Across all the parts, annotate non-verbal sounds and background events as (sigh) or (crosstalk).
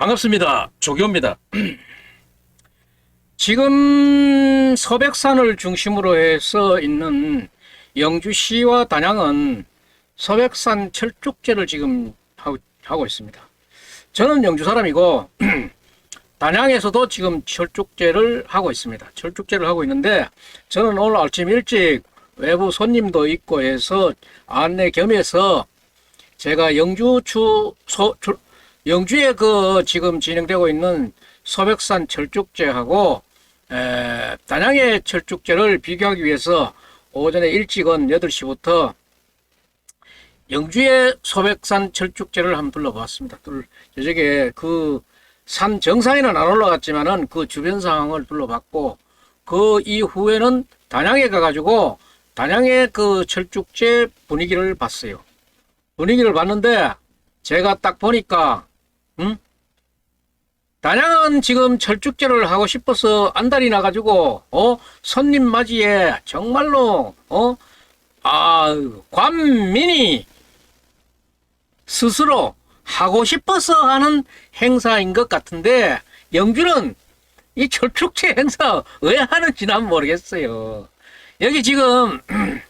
반갑습니다. 조교입니다. (clears throat) 지금 서백산을 중심으로 해서 있는 영주시와 단양은 서백산 철쭉제를 지금 하고, 하고 있습니다. 저는 영주 사람이고 (clears throat) 단양에서도 지금 철쭉제를 하고 있습니다. 철쭉제를 하고 있는데 저는 오늘 아침 일찍 외부 손님도 있고 해서 안내 겸해서 제가 영주 추 소, 출- 영주에 그 지금 진행되고 있는 소백산 철쭉제하고 에, 단양의 철쭉제를 비교하기 위해서 오전에 일찍 은 8시부터 영주의 소백산 철쭉제를 한번 둘러봤습니다. 둘, 저쪽에 그 산 정상에는 안 올라갔지만은 그 주변 상황을 둘러봤고 그 이후에는 단양에 가가지고 단양의 그 철쭉제 분위기를 봤어요. 분위기를 봤는데 제가 딱 보니까 음? 단양은 지금 철쭉제를 하고 싶어서 안달이 나가지고 어 손님 맞이에 정말로 어아 관민이 스스로 하고 싶어서 하는 행사인 것 같은데 영주는 이 철쭉제 행사 왜 하는지 난 모르겠어요. 여기 지금 (clears throat)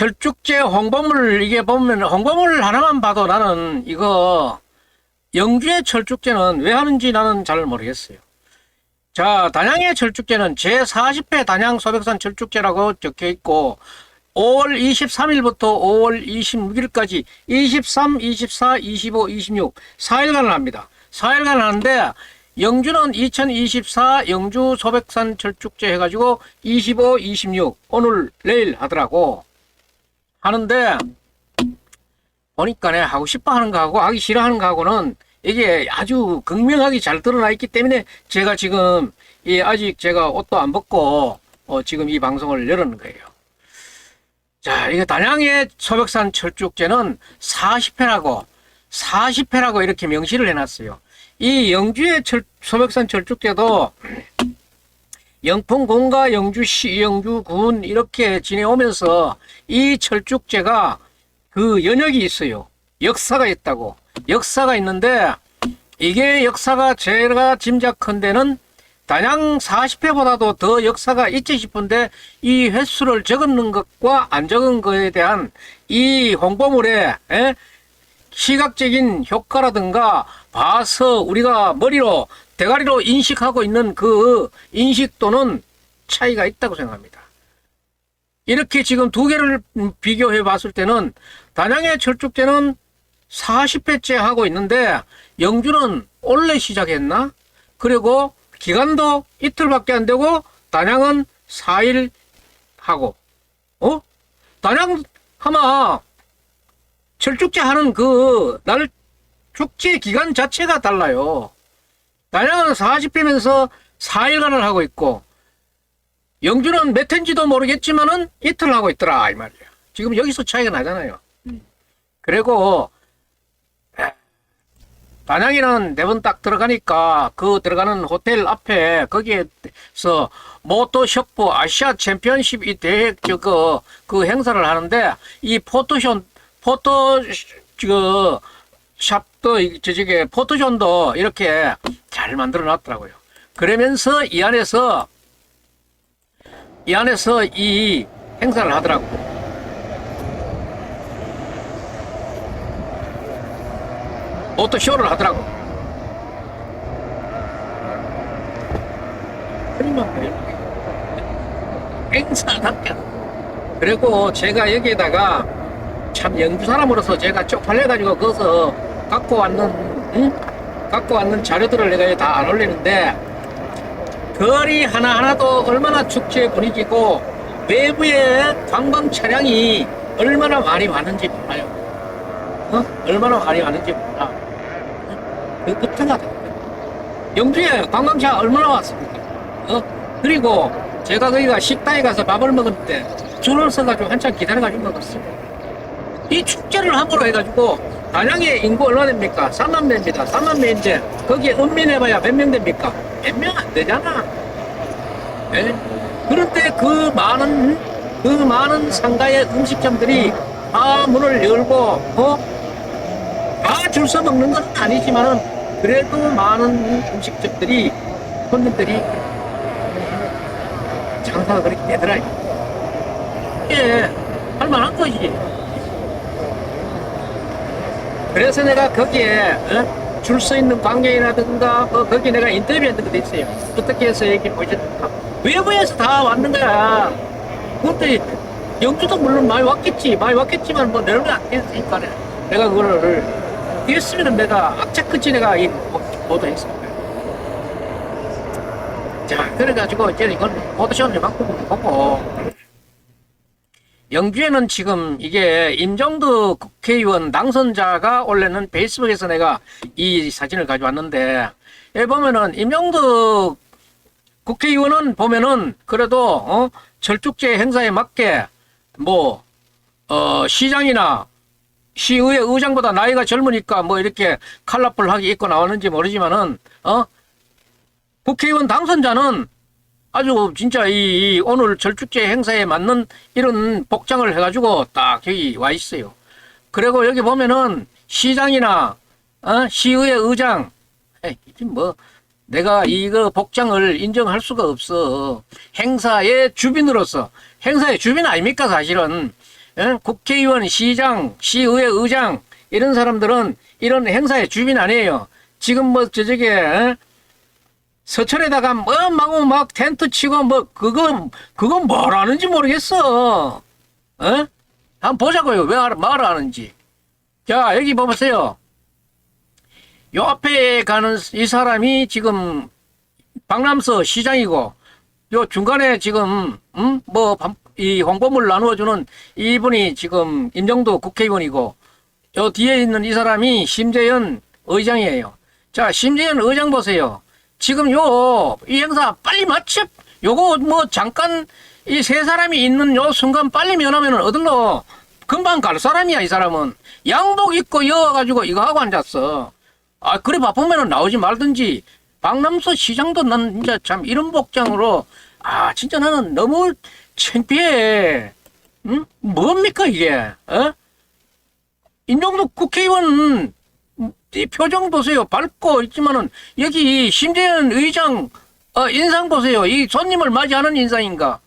철쭉제 홍보물 이게 보면 홍보물 하나만 봐도 나는 이거 영주의 철쭉제는 왜 하는지 나는 잘 모르겠어요. 자, 단양의 철쭉제는 제40회 단양 소백산 철쭉제라고 적혀 있고 5월 23일부터 5월 26일까지 23, 24, 25, 26 4일간을 합니다. 4일간 하는데 영주는 2024 영주 소백산 철쭉제 해가지고 25, 26 오늘 내일 하더라고. 하는데 보니까 내 하고 싶어 하는 거하고 하기 싫어 하는 거하고는 이게 아주 극명하게 잘 드러나 있기 때문에 제가 지금 이 아직 제가 옷도 안 벗고 어 지금 이 방송을 열었는 거예요. 자, 이거 단양의 소백산 철쭉제는 40회라고 40회라고 이렇게 명시를 해놨어요. 이 영주의 철, 소백산 철쭉제도 영풍군과 영주시, 영주군 이렇게 지내오면서 이 철쭉제가 그 연역이 있어요. 역사가 있다고. 역사가 있는데 이게 역사가 제가 짐작컨대는 단양 40회보다도 더 역사가 있지 싶은데 이 횟수를 적은 것과 안 적은 것에 대한 이 홍보물에 에? 시각적인 효과라든가 봐서 우리가 머리로 대가리로 인식하고 있는 그 인식도는 차이가 있다고 생각합니다. 이렇게 지금 두 개를 비교해 봤을 때는 단양의 철쭉제는 40회째 하고 있는데 영주는 원래 시작했나? 그리고 기간도 이틀밖에 안 되고 단양은 4일 하고 어? 단양 하마 철쭉제 하는 그 날 축제 기간 자체가 달라요. 단양은 40회면서 4일간을 하고 있고 영주는 몇 회인지도 모르겠지만은 이틀 하고 있더라 이 말이야. 지금 여기서 차이가 나잖아요. 그리고 에, 단양에는 네번딱 들어가니까 그 들어가는 호텔 앞에 거기에서 모토쇼프 아시아 챔피언십 이 대회 저거 그 행사를 하는데 이 포토쇼 포토 그 샵 도 저쪽에 포토존도 이렇게 잘 만들어 놨더라고요. 그러면서 이 안에서 이 안에서 이 행사를 하더라고. 포토쇼를 하더라고. 행사답게. 그리고 제가 여기에다가 참 영주 사람으로서 제가 쪽팔려가지고 거기서 갖고 왔는 응? 갖고 왔는 자료들을 내가 다 안 올리는데 거리 하나하나도 얼마나 축제 분위기고 외부에 관광 차량이 얼마나 많이 왔는지 몰라요. 어? 얼마나 많이 왔는지 몰라. 어? 그부터가 영주에 관광차 얼마나 왔습니까? 어? 그리고 제가 거기가 식당에 가서 밥을 때 줄을 서가지고 한참 기다려가지고 먹었어요. 이 축제를 함으로 해가지고 단양의 인구 얼마 됩니까? 3만 명입니다. 3만 명인데 거기에 은민해봐야 몇 명 됩니까? 몇 명 안 되잖아. 예? 그런데 그 많은 그 많은 상가의 음식점들이 다 문을 열고 어? 다줄 서 먹는 건 아니지만은 그래도 많은 음식점들이 손님들이 장사가 그렇게 되더라. 예, 할 만한 거지. 그래서 내가 거기에 어? 줄서 있는 광경이라든가 뭐 거기 내가 인터뷰했던 것도 있어요. 어떻게 해서 여기 보셨다. 외부에서 다 왔는 거야. 그것도 영주도 물론 많이 왔겠지. 많이 왔겠지만 뭐 내려면 안 됐으니까 내가 그거를 뒤에으면 내가 악착 끝이 내가 이 보도했습니다. 자, 그래가지고 이제 이건 포토샵을 갖고 보고 영주에는 지금 이게 임정도 국회의원 당선자가 올해는 페이스북에서 내가 이 사진을 가져왔는데 여기 보면은 임정도 국회의원은 보면은 그래도 어? 철쭉제 행사에 맞게 뭐 어 시장이나 시의회 의장보다 나이가 젊으니까 뭐 이렇게 컬러풀하게 입고 나오는지 모르지만은 어? 국회의원 당선자는 아주 진짜 이, 이 오늘 절축제 행사에 맞는 이런 복장을 해가지고 딱 여기 와 있어요. 그리고 여기 보면은 시장이나 어? 시의회 의장 뭐 내가 이거 복장을 인정할 수가 없어. 행사의 주빈으로서 행사의 주빈 아닙니까 사실은 예? 국회의원, 시장, 시의회 의장 이런 사람들은 이런 행사의 주빈 아니에요. 지금 뭐 저쪽에 예? 서천에다가 뭐 마구 막 텐트 치고 뭐 그거 그거 뭐라는지 모르겠어. 어? 한번 보자고요. 왜 알- 말을 하는지. 자 여기 보세요. 요 앞에 가는 이 사람이 지금 박남서 시장이고 요 중간에 지금 음 뭐이 홍보물 나누어주는 이분이 지금 임정도 국회의원이고 요 뒤에 있는 이 사람이 심재현 의장이에요. 자 심재현 의장 보세요. 지금 요 이 행사 빨리 마치 요거 뭐 잠깐 이 세 사람이 있는 요 순간 빨리 면하면은 어들로 금방 갈 사람이야 이 사람은 양복 입고 여와가지고 이거 하고 앉았어. 아 그래 바쁘면은 나오지 말든지 박남서 시장도 난 진짜 참 이런 복장으로 아 진짜 나는 너무 창피해. 응? 뭡니까 이게? 어? 임종도 국회의원 이 표정 보세요. 밝고 있지만은 여기 심재현 의장 어, 인상 보세요. 이 손님을 맞이하는 인상인가?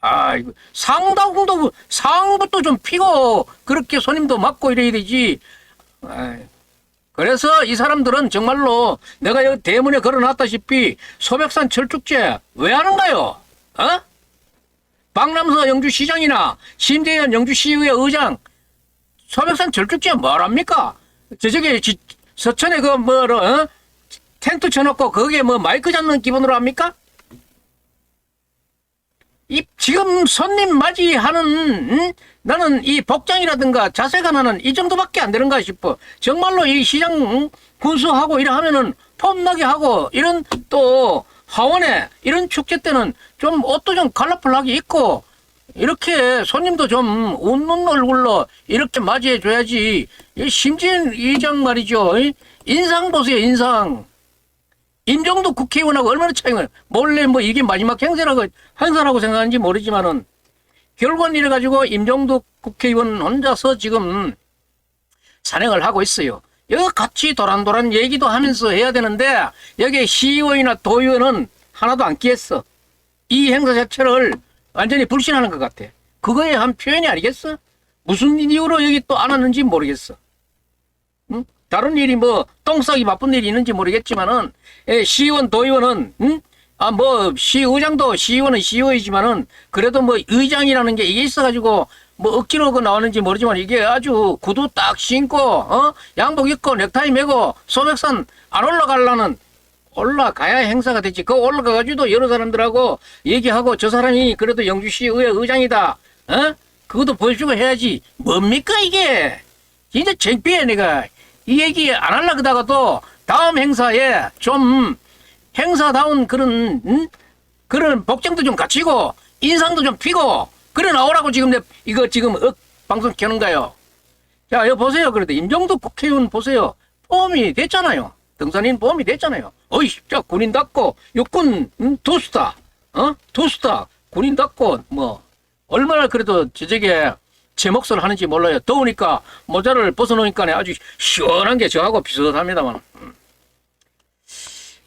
아, 이거 상당도 상부터 좀 피고 그렇게 손님도 맞고 이래야 되지. 아이, 그래서 이 사람들은 정말로 내가 여기 대문에 걸어놨다시피 소백산 철쭉제 왜 하는가요? 어? 박남서 영주시장이나 심재현 영주시의회 의장 소백산 철쭉제 뭐랍니까? 저쪽에 지- 서천에 그 뭐로 어? 텐트 쳐놓고 거기에 뭐 마이크 잡는 기분으로 합니까? 이 지금 손님 맞이하는 응? 나는 이 복장이라든가 자세가 나는 이 정도밖에 안 되는가 싶어. 정말로 이 시장 응? 군수하고 이래 하면은 폼나게 하고 이런 또 하원에 이런 축제 때는 좀 옷도 좀 컬러풀하게 입고 이렇게 손님도 좀 웃는 얼굴로 이렇게 맞이해 줘야지. 이 심지은 이장 말이죠. 이 인상 보세요, 인상. 임정도 국회의원하고 얼마나 차이가, 몰래 뭐 이게 마지막 행사라고, 행사라고 생각하는지 모르지만은, 결국은 이래 가지고 임정도 국회의원 혼자서 지금 산행을 하고 있어요. 여기 같이 도란도란 얘기도 하면서 해야 되는데, 여기 시의원이나 도의원은 하나도 안 끼었어. 이 행사 자체를 완전히 불신하는 것 같아. 그거에 한 표현이 아니겠어? 무슨 이유로 여기 또 안 왔는지 모르겠어. 응? 다른 일이 뭐 똥 싸기 바쁜 일이 있는지 모르겠지만은 예, 시의원 도의원은 응? 아 뭐 시의장도 시의원은 시의원이지만은 그래도 뭐 의장이라는 게 이게 있어가지고 뭐 억지로 그 나오는지 모르지만 이게 아주 구두 딱 신고 어 양복 입고 넥타이 메고 소백산 안 올라가려는 올라가야 행사가 되지. 그 올라가가지고도 여러 사람들하고 얘기하고 저 사람이 그래도 영주시 의회 의장이다. 어? 그것도 보여주고 해야지. 뭡니까 이게? 진짜 창피해 내가. 이 얘기 안 하려 그다가도 다음 행사에 좀 행사다운 그런 응? 그런 복장도 좀 갖추고 인상도 좀 피고 그래 나오라고 지금 내 이거 지금 억 방송 켜는 거요. 자, 여기 보세요. 그래도 임정도 국회의원 보세요. 폼이 됐잖아요. 등산인 폼이 됐잖아요. 어이, 자, 군인답고, 육군, 음, 투스타, 어? 투스타, 군인답고, 뭐, 얼마나 그래도 저쪽에 제 몫을 하는지 몰라요. 더우니까 모자를 벗어놓으니까 아주 시원한 게 저하고 비슷합니다만. 음.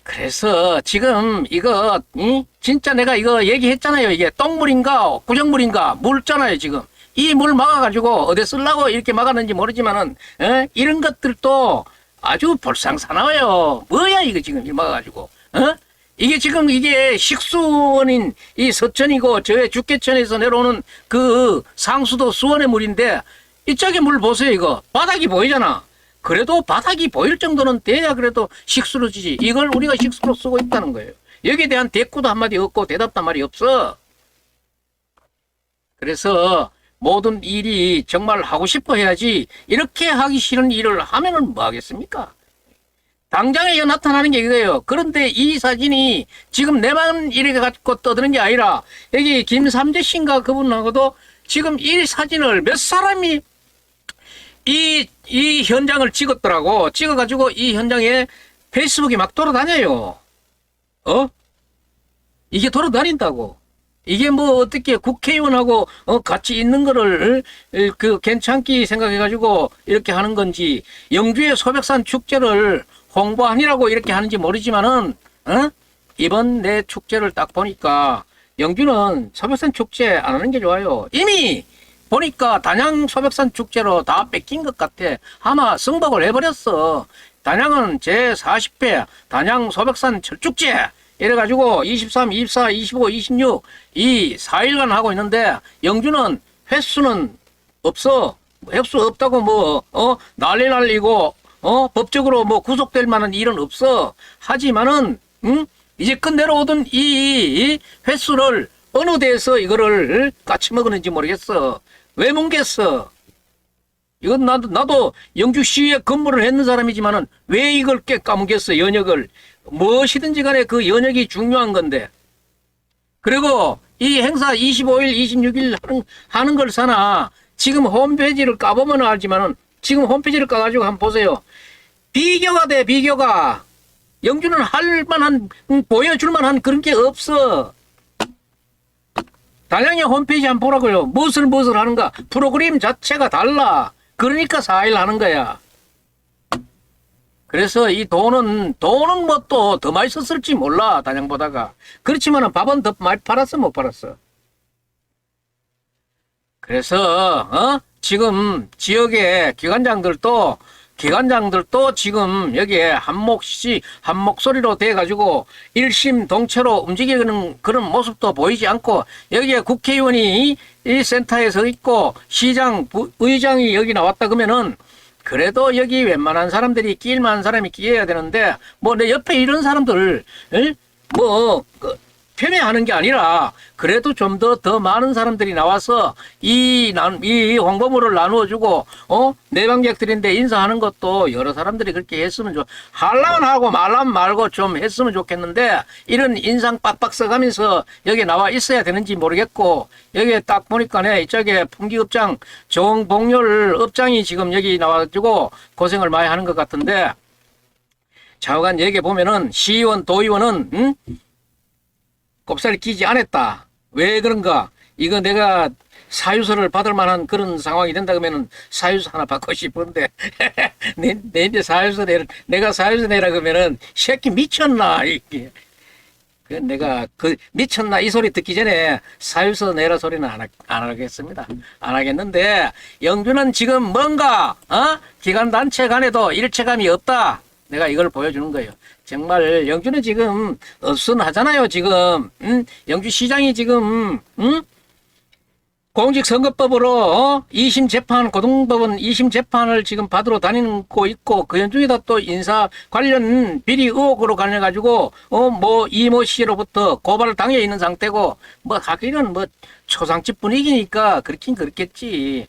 그래서 지금 이거 이? 진짜 내가 이거 얘기했잖아요. 이게 똥물인가 구정물인가 물잖아요. 지금 이 물 막아가지고 어디 쓰려고 이렇게 막았는지 모르지만은 에? 이런 것들도 아주 볼상사나워요. 뭐야 이거 지금 이 막아가지고 어? 이게 지금 이게 식수원인 이 서천이고 저의 죽계천에서 내려오는 그 상수도 수원의 물인데 이쪽에 물 보세요 이거 바닥이 보이잖아. 그래도 바닥이 보일 정도는 돼야 그래도 식수로 지지. 이걸 우리가 식수로 쓰고 있다는 거예요. 여기에 대한 대꾸도 한마디 없고 대답도 한 말이 없어. 그래서 모든 일이 정말 하고 싶어 해야지 이렇게 하기 싫은 일을 하면은 뭐 하겠습니까? 당장에 나타나는 게 이거예요. 그런데 이 사진이 지금 내만 이렇게 갖고 떠드는 게 아니라 여기 김삼재 씨인가 그분하고도 지금 이 사진을 몇 사람이 이, 이 현장을 찍었더라고. 찍어가지고 이 현장에 페이스북이 막 돌아다녀요. 어? 이게 돌아다닌다고. 이게 뭐 어떻게 국회의원하고 어, 같이 있는 거를 에, 그 괜찮기 생각해가지고 이렇게 하는 건지 영주의 소백산 축제를 홍보하니라고 이렇게 하는지 모르지만은 어? 이번 내 축제를 딱 보니까 영주는 소백산 축제 안 하는 게 좋아요. 이미 보니까 단양 소백산 축제로 다 뺏긴 것 같아. 아마 승복을 해버렸어. 단양은 제 40회 단양 소백산 철축제 이래가지고 23, 24, 25, 26 이 4일간 하고 있는데 영주는 횟수는 없어. 횟수 없다고 뭐, 어, 난리 날리고, 어, 법적으로 뭐 구속될 만한 일은 없어. 하지만은, 응? 이제 끝내려오던 이, 이 횟수를 어느 데서 이거를 까치 먹었는지 모르겠어. 왜 뭉겠어? 이건 나도, 나도 영주시에 근무를 했는 사람이지만은 왜 이걸 깨 까먹겠어, 연역을. 무엇이든지 간에 그 연역이 중요한 건데. 그리고 이 행사 25일, 26일 하는, 하는 걸 사나 지금 홈페이지를 까보면 알지만은 지금 홈페이지를 까가지고 한번 보세요. 비교가 돼, 비교가. 영주는 할 만한, 음, 보여줄 만한 그런 게 없어. 단양의 홈페이지 한번 보라고요. 무엇을 무엇을 하는가. 프로그램 자체가 달라. 그러니까 4일 하는 거야. 그래서 이 돈은, 돈은 뭐 또 더 많이 썼을지 몰라, 단양보다가. 그렇지만은 밥은 더 많이 팔았어, 못 팔았어? 그래서, 어? 지금 지역의 기관장들도, 기관장들도 지금 여기에 한 몫이, 한 목소리로 돼 가지고 일심 동체로 움직이는 그런 모습도 보이지 않고 여기에 국회의원이 이 센터에 서 있고 시장, 부- 의장이 여기 나왔다 그러면은 그래도 여기 웬만한 사람들이 끼일 만한 사람이 끼어야 되는데 뭐 내 옆에 이런 사람들 에? 뭐 그, 편애하는 게 아니라 그래도 좀 더더 많은 사람들이 나와서 이, 난, 이 홍보물을 나누어 주고 어 내방객들인데 인사하는 것도 여러 사람들이 그렇게 했으면 좋 할라면 하고 말라면 말고 좀 했으면 좋겠는데 이런 인상 빡빡 써가면서 여기 나와 있어야 되는지 모르겠고 여기에 딱 보니까네 이쪽에 풍기업장 정봉열 업장이 지금 여기 나와가지고 고생을 많이 하는 것 같은데 좌우간 얘기 보면은 시의원 도의원은 응? 곱살 끼지 않았다. 왜 그런가? 이거 내가 사유서를 받을 만한 그런 상황이 된다 그러면은 사유서 하나 받고 싶은데 (laughs) 내, 내 이제 사유서 내 내가 사유서 내라 그러면은 새끼 미쳤나 이게 그 내가 그 미쳤나 이 소리 듣기 전에 사유서 내라 소리는 안, 하, 안 하겠습니다. 안 하겠는데 영주는 지금 뭔가 어 기관 단체 간에도 일체감이 없다. 내가 이걸 보여주는 거예요. 정말 영주는 지금 어순하잖아요. 지금 응? 영주 시장이 지금 응? 공직선거법으로 어? 2심 재판 고등법원 2심 재판을 지금 받으러 다니고 있고 그 연중에다 또 인사 관련 비리 의혹으로 관해 가지고 어 뭐 이모 씨로부터 고발을 당해 있는 상태고 뭐 하기는 뭐 초상집 분위기니까 그렇긴 그렇겠지.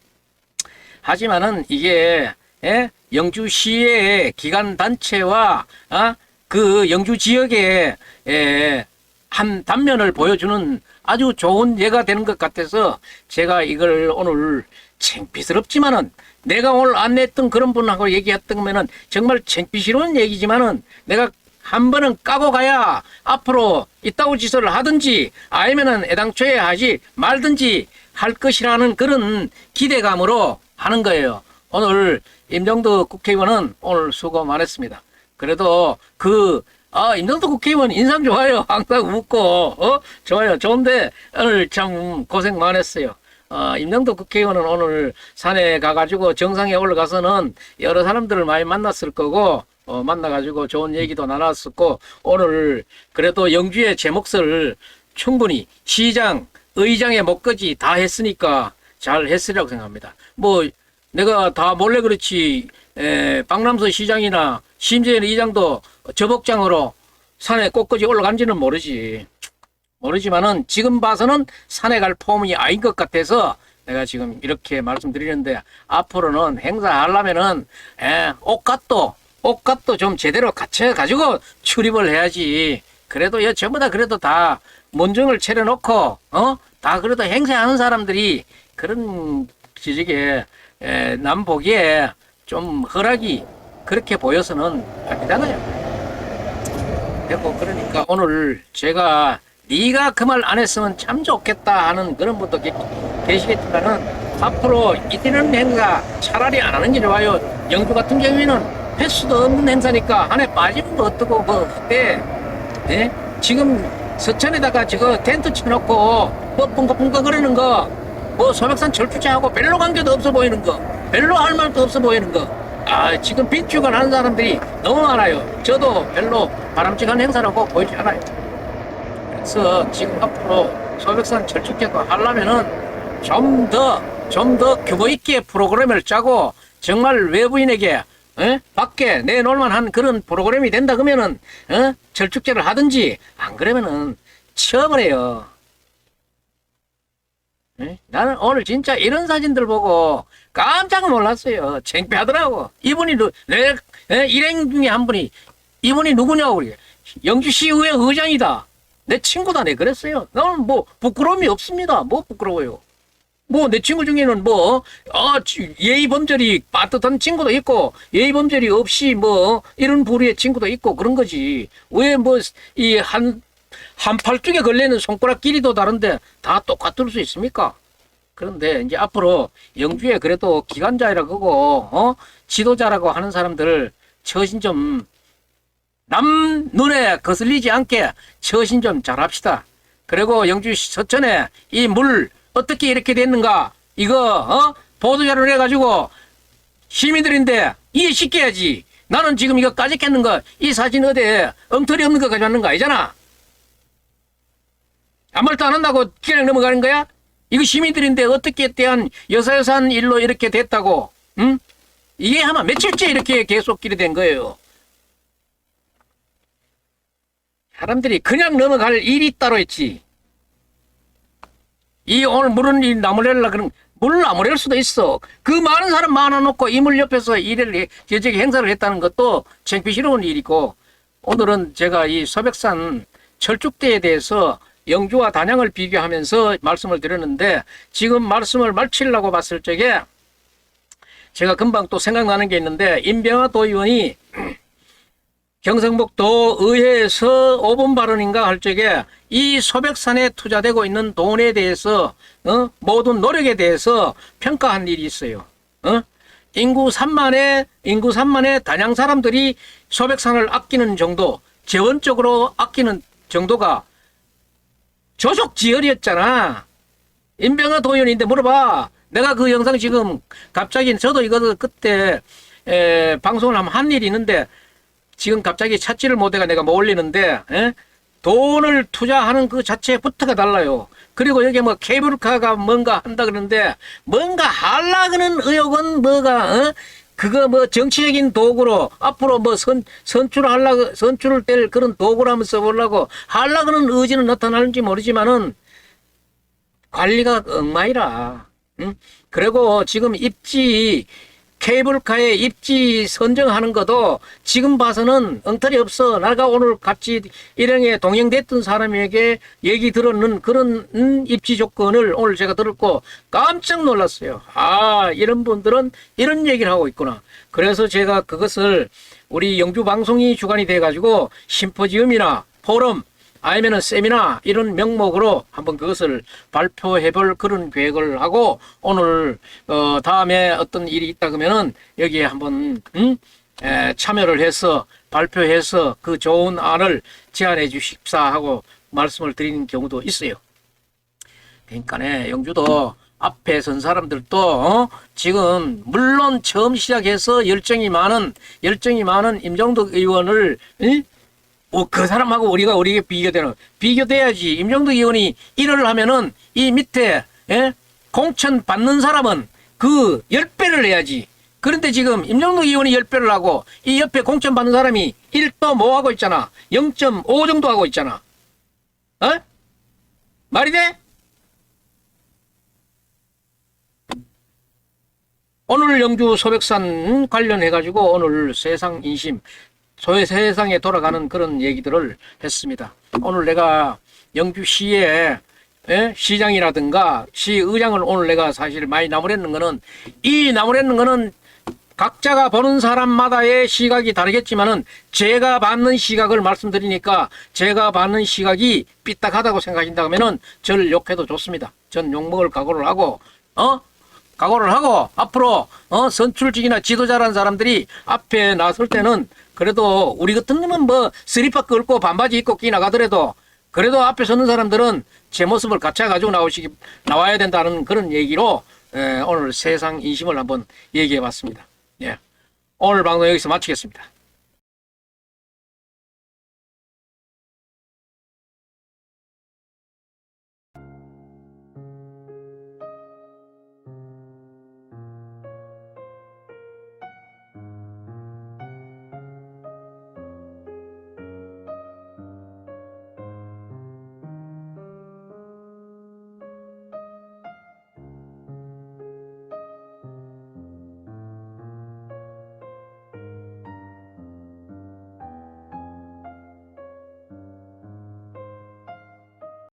하지만은 이게 예? 영주시의 기관 단체와 아? 그 영주 지역의 예, 한 단면을 보여주는 아주 좋은 예가 되는 것 같아서 제가 이걸 오늘 창피스럽지만은 내가 오늘 안 냈던 그런 분하고 얘기했던 거면은 정말 창피스러운 얘기지만은 내가 한 번은 까고 가야 앞으로 이따구 짓을 하든지 아니면은 애당초에 하지 말든지 할 것이라는 그런 기대감으로 하는 거예요. 오늘 임정도 국회의원은 오늘 수고 많았습니다. 그래도 그, 아, 임정도 국회의원 인상 좋아요. (laughs) 항상 웃고, 어? 좋아요. 좋은데 오늘 참 고생 많았어요. 어, 임정도 국회의원은 오늘 산에 가가지고 정상에 올라가서는 여러 사람들을 많이 만났을 거고, 어, 만나가지고 좋은 얘기도 나눴었고, 오늘 그래도 영주의 제 몫을 충분히 시장, 의장의 목까지 다 했으니까 잘 했으리라고 생각합니다. 뭐, 내가 다 몰래 그렇지, 에, 박남서 시장이나 심재현 의장도 저복장으로 산에 꽃까지 올라간지는 모르지. 모르지만은 지금 봐서는 산에 갈 폼이 아닌 것 같아서 내가 지금 이렇게 말씀드리는데 앞으로는 행사하려면은 에, 옷값도 옷값도 좀 제대로 갖춰 가지고 출입을 해야지. 그래도 여 전부 다 그래도 다 문정을 차려놓고 어 다 그래도 행사하는 사람들이 그런 지적에 에, 남 보기에 좀 허락이 그렇게 보여서는 안 되잖아요. 됐고 그러니까 오늘 제가 네가 그 말 안 했으면 참 좋겠다 하는 그런 분도 계, 계시겠지만은 앞으로 이때는 행사 차라리 안 하는 게 좋아요. 영주 같은 경우에는 횟수도 없는 행사니까 안에 빠지면 뭐 어떻고 뭐 어때? 네? 지금 서천에다가 저거 텐트 쳐놓고 뭐 뿡긋뿡긋 거리는 거, 뭐 소백산 철푸차하고 별로 관계도 없어 보이는 거, 별로 할 말도 없어 보이는 거. 아 지금 빈축을 하는 사람들이 너무 많아요. 저도 별로 바람직한 행사라고 보이지 않아요. 그래서 지금 앞으로 소백산 철쭉제도 하려면은 좀 더, 좀 더 규모 있게 프로그램을 짜고 정말 외부인에게 어? 밖에 내놓을만 한 그런 프로그램이 된다 그러면은 어? 철쭉제를 하든지 안 그러면은 치워버려요. 예? 나는 오늘 진짜 이런 사진들 보고 깜짝 놀랐어요. 창피하더라고. 이분이 누- 내 예? 일행 중에 한 분이 이분이 누구냐고 그래. 영주시의회 의장이다. 내 친구다. 내 그랬어요. 나는 뭐 부끄러움이 없습니다. 뭐 부끄러워요. 뭐 내 친구 중에는 뭐 아, 지- 예의 범절이 빠듯한 친구도 있고 예의 범절이 없이 뭐 이런 부류의 친구도 있고 그런 거지. 왜 뭐 이 한 한 팔뚝에 걸리는 손가락 길이도 다른데 다 똑같을 수 있습니까? 그런데 이제 앞으로 영주에 그래도 기관자라고 하고 어 지도자라고 하는 사람들 처신 좀 남 눈에 거슬리지 않게 처신 좀 잘합시다. 그리고 영주 서천에 이 물 어떻게 이렇게 됐는가 이거 어 보도자료 내가지고 시민들인데 이해시켜야지. 나는 지금 이거 까짓겠는 거이 사진 어디에 엉터리 없는 거 가져왔는 거 아니잖아. 아무 말도 안 한다고 그냥 넘어가는 거야? 이거 시민들인데 어떻게 대한 여사여산 일로 이렇게 됐다고, 응? 이게 아마 며칠째 이렇게 계속 길이 된 거예요. 사람들이 그냥 넘어갈 일이 따로 있지. 이 오늘 물은 이 나무래라 그런 물 나무랠 수도 있어. 그 많은 사람 많아놓고 이 물 옆에서 일을 저기 행사를 했다는 것도 창피스러운 일이고 오늘은 제가 이 서백산 철쭉대에 대해서 영주와 단양을 비교하면서 말씀을 드렸는데 지금 말씀을 마치려고 봤을 적에 제가 금방 또 생각나는 게 있는데 임병화 도의원이 경상북도 의회에서 5분 발언인가 할 적에 이 소백산에 투자되고 있는 돈에 대해서 어? 모든 노력에 대해서 평가한 일이 있어요. 어? 인구 3만의 인구 3만의 단양 사람들이 소백산을 아끼는 정도, 재원적으로 아끼는 정도가 조속 지열이었잖아. 임병화 도의원인데 물어봐. 내가 그 영상 지금 갑자기 저도 이거 그때 에, 방송을 하면 한 일이 있는데 지금 갑자기 찾지를 못해가 내가 못 올리는데 에? 돈을 투자하는 그 자체부터가 달라요. 그리고 여기 뭐 케이블카가 뭔가 한다 그러는데 뭔가 하려고는 의욕은 뭐가 어? 그거 뭐 정치적인 도구로 앞으로 뭐 선, 선출하려고 선출을 뗄 그런 도구로 한번 써보려고 하려고는 의지는 나타나는지 모르지만은 관리가 엉망이라. 응? 그리고 지금 입지 케이블카에 입지 선정하는 것도 지금 봐서는 엉터리 없어. 내가 오늘 같이 일행에 동행됐던 사람에게 얘기 들었는 그런 음, 입지 조건을 오늘 제가 들었고 깜짝 놀랐어요. 아, 이런 분들은 이런 얘기를 하고 있구나. 그래서 제가 그것을 우리 영주 방송이 주관이 돼가지고 심포지움이나 포럼 아니면은 세미나 이런 명목으로 한번 그것을 발표해 볼 그런 계획을 하고 오늘 어 다음에 어떤 일이 있다 그러면은 여기에 한번 음? 에, 참여를 해서 발표해서 그 좋은 안을 제안해 주십사 하고 말씀을 드리는 경우도 있어요. 그러니까네 영주도 앞에 선 사람들도 어? 지금 물론 처음 시작해서 열정이 많은 열정이 많은 임종덕 의원을 응? 어, 그 사람하고 우리가 우리가 비교되는 비교돼야지 임종덕 의원이 일을 하면은 이 밑에 예? 공천 받는 사람은 그 10배를 해야지 그런데 지금 임종덕 의원이 10배를 하고 이 옆에 공천 받는 사람이 1도 뭐 하고 있잖아 0.5 정도 하고 있잖아 어? 말이 돼? 오늘 영주 소백산 관련해 가지고 오늘 세상 인심 소의 세상에 돌아가는 그런 얘기들을 했습니다. 오늘 내가 영주시의 예? 시장이라든가 시의장을 오늘 내가 사실 많이 나무랬는 거는 이 나무랬는 거는 각자가 보는 사람마다의 시각이 다르겠지만은 제가 받는 시각을 말씀드리니까 제가 받는 시각이 삐딱하다고 생각하신다 그러면은 저를 욕해도 좋습니다. 전 욕먹을 각오를 하고 어 각오를 하고 앞으로 어 선출직이나 지도자라는 사람들이 앞에 나설 때는 그래도 우리 같은 놈은 뭐 스리퍼 끌고 반바지 입고 끼 나가더라도 그래도 앞에 서는 사람들은 제 모습을 갖춰 가지고 나오시기 나와야 된다는 그런 얘기로 에, 오늘 세상 인심을 한번 얘기해 봤습니다. 예. 오늘 방송 여기서 마치겠습니다.